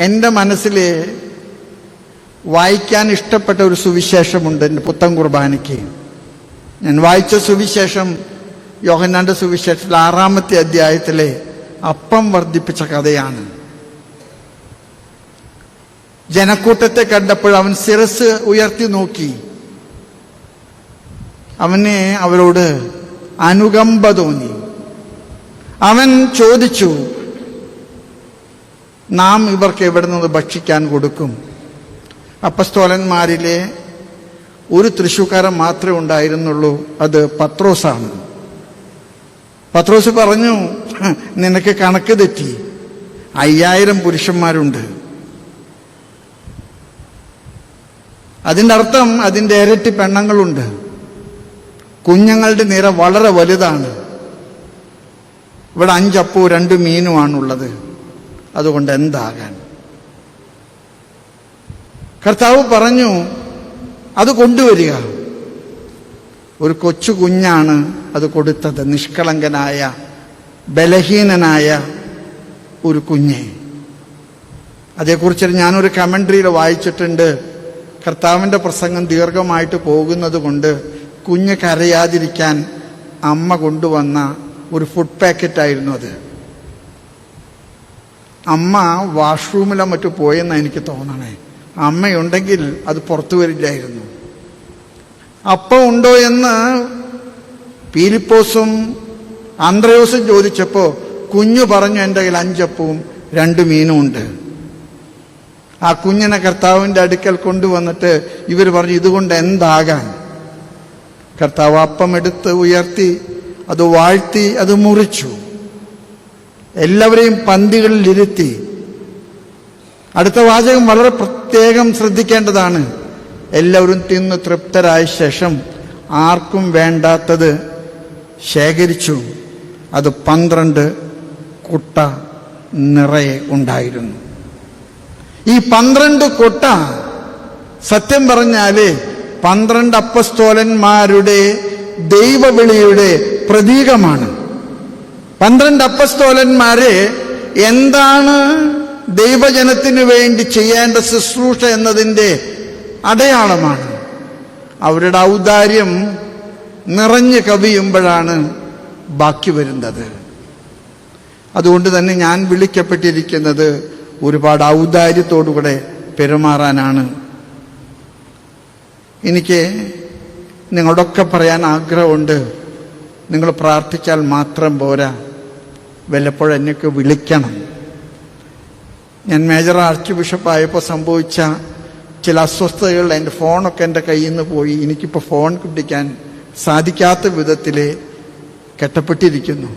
എന്റെ മനസ്സിൽ വായിക്കാൻ ഇഷ്ടപ്പെട്ട ഒരു സുവിശേഷമുണ്ട് എന്റെ പുത്തൻ കുർബാനയ്ക്ക്. ഞാൻ വായിച്ച സുവിശേഷം യോഹന്നാന്റെ സുവിശേഷത്തിൽ ആറാമത്തെ അധ്യായത്തിലെ അപ്പം വർദ്ധിപ്പിച്ച കഥയാണ്. ജനക്കൂട്ടത്തെ കണ്ടപ്പോൾ അവൻ ശിരസ് ഉയർത്തി നോക്കി. അവനെ അവരോട് അനുകമ്പ തോന്നി. അവൻ ചോദിച്ചു നാം ഇവർക്ക് എവിടെ നിന്ന് ഭക്ഷിക്കാൻ കൊടുക്കും? അപ്പസ്തോലന്മാരിലെ ഒരു തൃശൂക്കാരൻ മാത്രമേ ഉണ്ടായിരുന്നുള്ളൂ. അത് പത്രോസാണ്. പത്രോസ് പറഞ്ഞു നിനക്ക് കണക്ക് തെറ്റി. അയ്യായിരം പുരുഷന്മാരുണ്ട്. അതിന്റെ അർത്ഥം അതിന്റെ ഇരട്ടി പെണ്ണങ്ങളുണ്ട്. കുഞ്ഞുങ്ങളുടെ നിര വളരെ വലുതാണ്. ഇവിടെ അഞ്ചപ്പൂ രണ്ട് മീനുമാണുള്ളത്. അതുകൊണ്ട് എന്താകാൻ? കർത്താവ് പറഞ്ഞു അത് കൊണ്ടുവരിക. ഒരു കൊച്ചു കുഞ്ഞാണ് അത് കൊടുത്തത്. നിഷ്കളങ്കനായ ബലഹീനനായ ഒരു കുഞ്ഞെ. അതേക്കുറിച്ച് ഞാനൊരു കമൻട്രിയിൽ വായിച്ചിട്ടുണ്ട്. കർത്താവിന്റെ പ്രസംഗം ദീർഘമായിട്ട് പോകുന്നത് കൊണ്ട് കുഞ്ഞ് കരയാതിരിക്കാൻ അമ്മ കൊണ്ടുവന്ന ഒരു ഫുഡ് പാക്കറ്റായിരുന്നു അത്. അമ്മ വാഷ്റൂമിലോ മറ്റു പോയെന്ന് എനിക്ക് തോന്നണേ. അമ്മയുണ്ടെങ്കിൽ അത് പുറത്തു വരില്ലായിരുന്നു. അപ്പം ഉണ്ടോ എന്ന് പീലിപ്പോസും ആന്ത്രയോസും ചോദിച്ചപ്പോൾ കുഞ്ഞു പറഞ്ഞു എന്റെ കയ്യിൽ അഞ്ചപ്പവും രണ്ട് മീനും ഉണ്ട്. ആ കുഞ്ഞിനെ കർത്താവിന്റെ അടുക്കൽ കൊണ്ടുവന്നിട്ട് ഇവർ പറഞ്ഞു ഇതുകൊണ്ട് എന്താകാൻ? കർത്താവ് അപ്പം എടുത്ത് ഉയർത്തി അത് വാഴ്ത്തി അത് മുറിച്ചു. എല്ലാവരെയും പന്തികളിൽ ഇരുത്തി. അടുത്ത വാചകം വളരെ പ്രത്യേകം ശ്രദ്ധിക്കേണ്ടതാണ്. എല്ലാവരും തിന്ന് തൃപ്തരായ ശേഷം ആർക്കും വേണ്ടാത്തത് ശേഖരിച്ചു. അത് പന്ത്രണ്ട് കുട്ട നിറയെ ഉണ്ടായിരുന്നു. ഈ പന്ത്രണ്ട് കൊട്ട സത്യം പറഞ്ഞാൽ പന്ത്രണ്ട് അപ്പസ്തോലന്മാരുടെ ദൈവവിളിയുടെ പ്രതീകമാണ്. പന്ത്രണ്ട് അപ്പസ്തോലന്മാരെ എന്താണ് ദൈവജനത്തിനു വേണ്ടി ചെയ്യേണ്ട ശുശ്രൂഷ എന്നതിന്റെ അടയാളമാണ്. അവരുടെ ഔദാര്യം നിറഞ്ഞു കവിയുമ്പോഴാണ് ബാക്കി വരുന്നത്. അതുകൊണ്ട് തന്നെ ഞാൻ വിളിക്കപ്പെട്ടിരിക്കുന്നത് ഒരുപാട് ഔദാര്യത്തോടുകൂടെ പെരുമാറാനാണ്. എനിക്ക് നിങ്ങളോടൊക്കെ പറയാൻ ആഗ്രഹമുണ്ട്. നിങ്ങൾ പ്രാർത്ഥിച്ചാൽ മാത്രം പോരാ. വല്ലപ്പോഴും എന്നെയൊക്കെ വിളിക്കണം. ഞാൻ മേജർ ആർച്ച് ബിഷപ്പായപ്പോൾ സംഭവിച്ച ചില അസ്വസ്ഥതകൾ എന്റെ ഫോണൊക്കെ എന്റെ കയ്യിൽ നിന്ന് പോയി. എനിക്കിപ്പോൾ ഫോൺ പിടിക്കാൻ സാധിക്കാത്ത വിധത്തിൽ കെട്ടപ്പെട്ടിരിക്കുന്നു.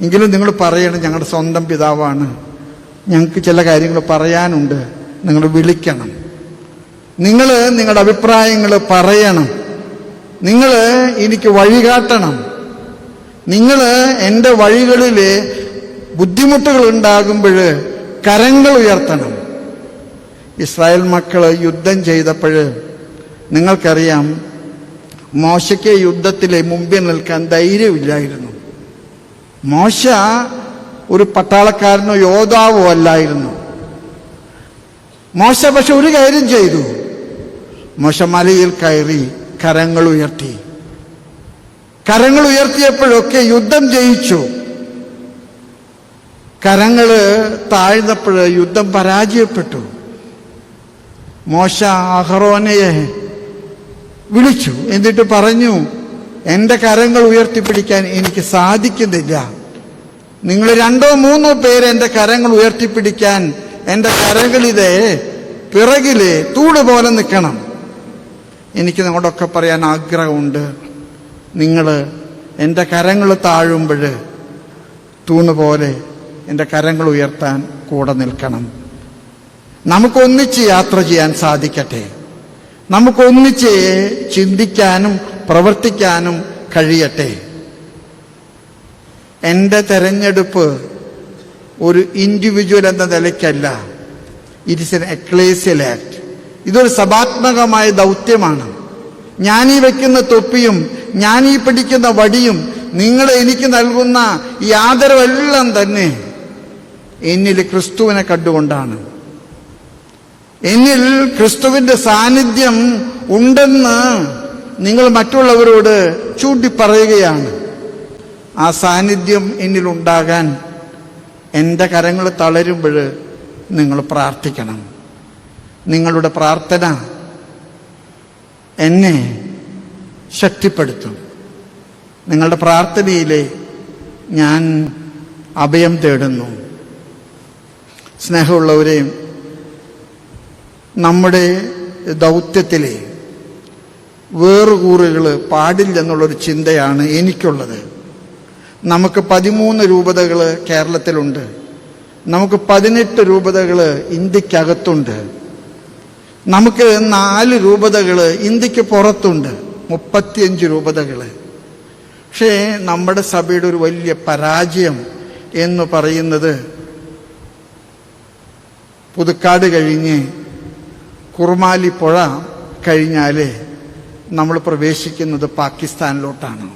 എങ്കിലും നിങ്ങൾ പറയണം ഞങ്ങളുടെ സ്വന്തം പിതാവാണ്. ഞങ്ങൾക്ക് ചില കാര്യങ്ങൾ പറയാനുണ്ട്. നിങ്ങൾ വിളിക്കണം. നിങ്ങൾ നിങ്ങളുടെ അഭിപ്രായങ്ങൾ പറയണം. നിങ്ങൾ എനിക്ക് വഴികാട്ടണം നിങ്ങൾ എന്റെ വഴികളിൽ ബുദ്ധിമുട്ടുകൾ ഉണ്ടാകുമ്പോൾ കരങ്ങൾ ഉയർത്തണം. ഇസ്രായേൽ മക്കൾ യുദ്ധം ചെയ്തപ്പോൾ നിങ്ങൾക്കറിയാം മോശയ്ക്ക് യുദ്ധത്തിലെ മുമ്പിൽ നിൽക്കാൻ ധൈര്യമില്ലായിരുന്നു. മോശ ഒരു പട്ടാളക്കാരനോ യോദ്ധാവോ അല്ലായിരുന്നു. മോശ പക്ഷെ ഒരു കാര്യം ചെയ്തു. മോശ മലയിൽ കയറി കരങ്ങൾ ഉയർത്തി. കരങ്ങൾ ഉയർത്തിയപ്പോഴൊക്കെ യുദ്ധം ജയിച്ചു. കരങ്ങൾ താഴ്ന്നപ്പോൾ യുദ്ധം പരാജയപ്പെട്ടു. മോശ അഹറോനയെ വിളിച്ചു. എന്നിട്ട് പറഞ്ഞു എന്റെ കരങ്ങൾ ഉയർത്തിപ്പിടിക്കാൻ എനിക്ക് സാധിക്കുന്നില്ല. നിങ്ങൾ രണ്ടോ മൂന്നോ പേര് എന്റെ കരങ്ങൾ ഉയർത്തിപ്പിടിക്കാൻ എന്റെ കരങ്ങളിലെ പിറകിലെ തൂട് പോലെ നിൽക്കണം. എനിക്ക് നിങ്ങളോടൊക്കെ പറയാൻ ആഗ്രഹമുണ്ട്. നിങ്ങൾ എന്റെ കരങ്ങൾ താഴുമ്പോൾ തൂണ് പോലെ എന്റെ കരങ്ങൾ ഉയർത്താൻ കൂടെ നിൽക്കണം. നമുക്കൊന്നിച്ച് യാത്ര ചെയ്യാൻ സാധിക്കട്ടെ. നമുക്കൊന്നിച്ച് ചിന്തിക്കാനും പ്രവർത്തിക്കാനും കഴിയട്ടെ. എന്റെ തെരഞ്ഞെടുപ്പ് ഒരു ഇൻഡിവിജ്വൽ എന്ന നിലയ്ക്കല്ല. It is an ecclesial act ഇതൊരു സഭാത്മകമായ ദൗത്യമാണ്. ഞാനീ വെക്കുന്ന തൊപ്പിയും ഞാൻ ഈ പിടിക്കുന്ന വടിയും നിങ്ങൾ എനിക്ക് നൽകുന്ന ഈ ആദരവെല്ലാം തന്നെ എന്നിൽ ക്രിസ്തുവിനെ കണ്ടുകൊണ്ടാണ്. എന്നിൽ ക്രിസ്തുവിന്റെ സാന്നിധ്യം ഉണ്ടെന്ന് നിങ്ങൾ മറ്റുള്ളവരോട് ചൂണ്ടിപ്പറയുകയാണ്. ആ സാന്നിധ്യം എന്നിൽ ഉണ്ടാകാൻ എന്റെ കരങ്ങൾ തളരുമ്പോൾ നിങ്ങൾ പ്രാർത്ഥിക്കണം. നിങ്ങളുടെ പ്രാർത്ഥന എന്നെ ശക്തിപ്പെടുത്തും. നിങ്ങളുടെ പ്രാർത്ഥനയിലെ ഞാൻ അഭയം തേടുന്നു. സ്നേഹമുള്ളവരെയും നമ്മുടെ ദൗത്യത്തിലെ വേറുകൂറുകൾ പാടില്ലെന്നുള്ളൊരു ചിന്തയാണ് എനിക്കുള്ളത്. നമുക്ക് പതിമൂന്ന് രൂപതകൾ കേരളത്തിലുണ്ട്. നമുക്ക് പതിനെട്ട് രൂപതകൾ ഇന്ത്യക്കകത്തുണ്ട്. നമുക്ക് നാല് രൂപതകൾ ഇന്ത്യയ്ക്ക് പുറത്തുണ്ട്. മുപ്പത്തിയഞ്ച് രൂപതകൾ പക്ഷേ നമ്മുടെ സഭയുടെ ഒരു വലിയ പരാജയം എന്ന് പറയുന്നത് പുതുക്കാട് കഴിഞ്ഞ് കുറുമാലി പുഴ കഴിഞ്ഞാൽ നമ്മൾ പ്രവേശിക്കുന്നത് പാകിസ്ഥാനിലോട്ടാണ്.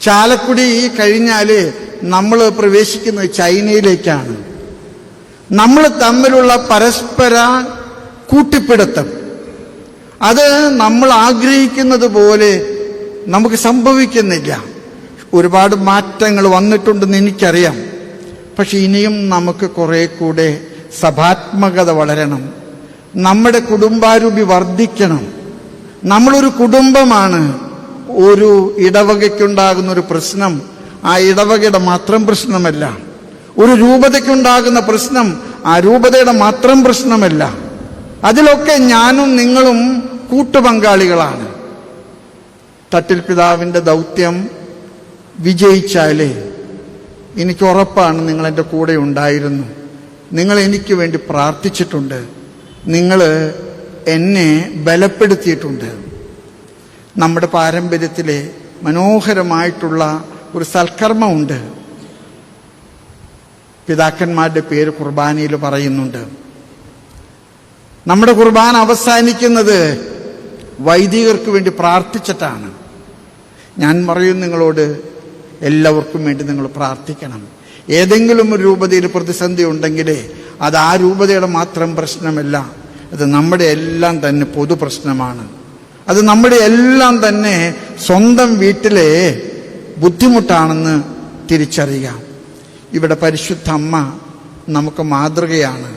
ചാലക്കുടി കഴിഞ്ഞാൽ നമ്മൾ പ്രവേശിക്കുന്നത് ചൈനയിലേക്കാണ്. നമ്മൾ തമ്മിലുള്ള പരസ്പര കൂട്ടിപ്പിടുത്തം. അത് നമ്മൾ ആഗ്രഹിക്കുന്നത് പോലെ നമുക്ക് സംഭവിക്കുന്നില്ല. ഒരുപാട് മാറ്റങ്ങൾ വന്നിട്ടുണ്ടെന്ന് എനിക്കറിയാം. പക്ഷെ ഇനിയും നമുക്ക് കുറെ കൂടെ സഭാത്മകത വളരണം. നമ്മുടെ കുടുംബാരൂപി വർദ്ധിക്കണം. നമ്മളൊരു കുടുംബമാണ്. ഒരു ഇടവകയ്ക്കുണ്ടാകുന്ന ഒരു പ്രശ്നം ആ ഇടവകയുടെ മാത്രം പ്രശ്നമല്ല. ഒരു രൂപതയ്ക്കുണ്ടാകുന്ന പ്രശ്നം ആ രൂപതയുടെ മാത്രം പ്രശ്നമല്ല. അതിലൊക്കെ ഞാനും നിങ്ങളും കൂട്ടുപങ്കാളികളാണ്. തട്ടിൽ പിതാവിന്റെ ദൗത്യം വിജയിച്ചാലേ എനിക്ക് ഉറപ്പാണ് നിങ്ങൾ എന്റെ കൂടെ ഉണ്ടായിരുന്നു. നിങ്ങൾ എനിക്ക് വേണ്ടി പ്രാർത്ഥിച്ചിട്ടുണ്ട്. നിങ്ങൾ എന്നെ ബലപ്പെടുത്തിയിട്ടുണ്ട്. നമ്മുടെ പാരമ്പര്യത്തിലെ മനോഹരമായിട്ടുള്ള ഒരു സൽക്കർമ്മമുണ്ട്. പിതാക്കന്മാരുടെ പേര് കുർബാനയിൽ പറയുന്നുണ്ട്. നമ്മുടെ കുർബാന അവസാനിക്കുന്നത് വൈദികർക്ക് വേണ്ടി പ്രാർത്ഥിച്ചിട്ടാണ്. ഞാൻ പറയും നിങ്ങളോട് എല്ലാവർക്കും വേണ്ടി നിങ്ങൾ പ്രാർത്ഥിക്കണം. ഏതെങ്കിലും ഒരു രൂപതയിൽ പ്രതിസന്ധി ഉണ്ടെങ്കിൽ അത് ആ രൂപതയുടെ മാത്രം പ്രശ്നമല്ല. അത് നമ്മുടെ എല്ലാം തന്നെ പൊതു പ്രശ്നമാണ്. അത് നമ്മുടെ എല്ലാം തന്നെ സ്വന്തം വീട്ടിലെ ബുദ്ധിമുട്ടാണെന്ന് തിരിച്ചറിയാം ഇവിടെ പരിശുദ്ധ അമ്മ നമുക്ക് മാതൃകയാണ്.